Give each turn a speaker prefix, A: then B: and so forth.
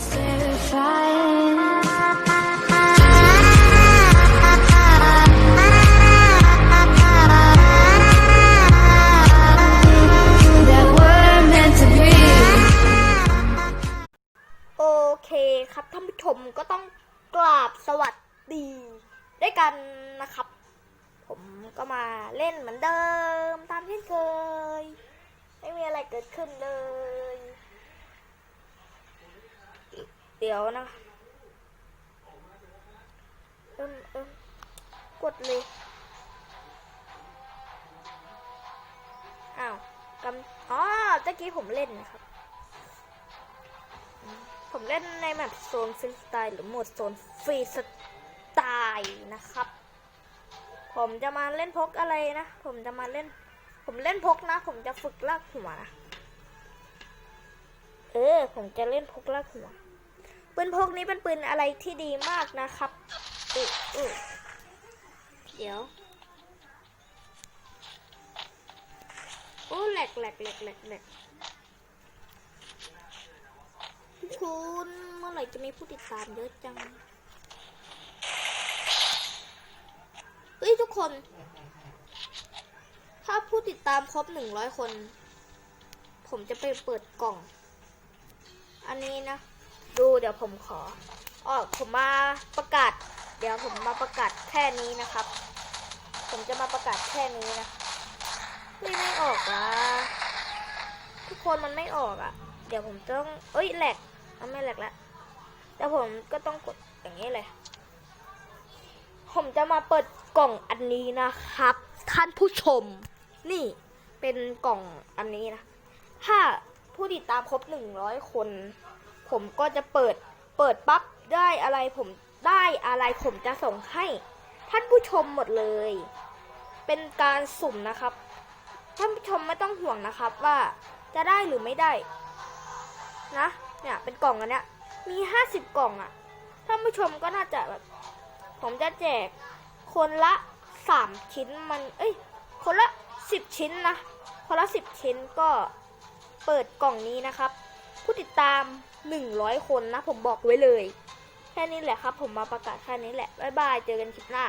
A: โอเคครับท่านผู้ชมก็ต้องกราบสวัสดีด้วยกันนะครับ ผมก็มาเล่นเหมือนเดิมตามเช่นเคย ไม่มีอะไรเกิดขึ้นเลย เดี๋ยวนะเอิมเอิมกดเลย อ้าวกำอ๋อตะกี้ผมเล่นนะครับ ผมเล่นในแมปโซนฟรีสไตล์หรือโหมดโซนฟรีสไตล์นะครับ ผมจะมาเล่นพกอะไรนะ ผมจะมาเล่น ผมเล่นพกนะ ผมจะฝึกลากหัวนะ เออ ผมจะเล่นพกลากหัว ปืนพกนี้เป็นปืนอะไรที่ดีมากนะครับอืออือเดี๋ยวโอ้แหลกแหลกแหลกแหลกแหลกคุณเมื่อไหร่จะมีผู้ติดตามเยอะจัง เฮ้ยทุกคน ถ้าผู้ติดตามครบหนึ่งร้อยคน ผมจะไปเปิดกล่อง อันนี้นะ ดูเดี๋ยวผมขออ๋อผมมาประกาศ เดี๋ยวผมมาประกาศแค่นี้นะครับ ผมจะมาประกาศแค่นี้นะเฮ้ยไม่ออกอะทุกคนมันไม่ออกอะ เดี๋ยวผมต้องเอ้ยแหลกเอาไม่แหลกแล้วแต่ผมก็ต้องกดอย่างนี้เลยผมจะมาเปิดกล่องอันนี้นะครับ ท่านผู้ชม นี่เป็นกล่องอันนี้นะ ถ้าผู้ติดตามครบหนึ่งร้อยคน ผมก็จะเปิดเปิดปั๊บได้อะไรผมได้อะไรผมจะส่งให้ท่านผู้ชมหมดเลย เป็นการสุ่มนะครับ ท่านผู้ชมไม่ต้องห่วงนะครับว่าจะได้หรือไม่ได้ นะ เนี่ยเป็นกล่องอันเนี้ยมีห้าสิบกล่องอะท่านผู้ชมก็น่าจะแบบผมจะแจกคนละสามชิ้นมัน เอ้ย คนละสิบชิ้นนะ คนละสิบชิ้นก็เปิดกล่องนี้นะครับ ผู้ติดตามหนึ่งร้อยคนนะ ผมบอกไว้เลย แค่นี้แหละครับ ผมมาประกาศแค่นี้แหละ บ๊ายบาย เจอกันคลิปหน้า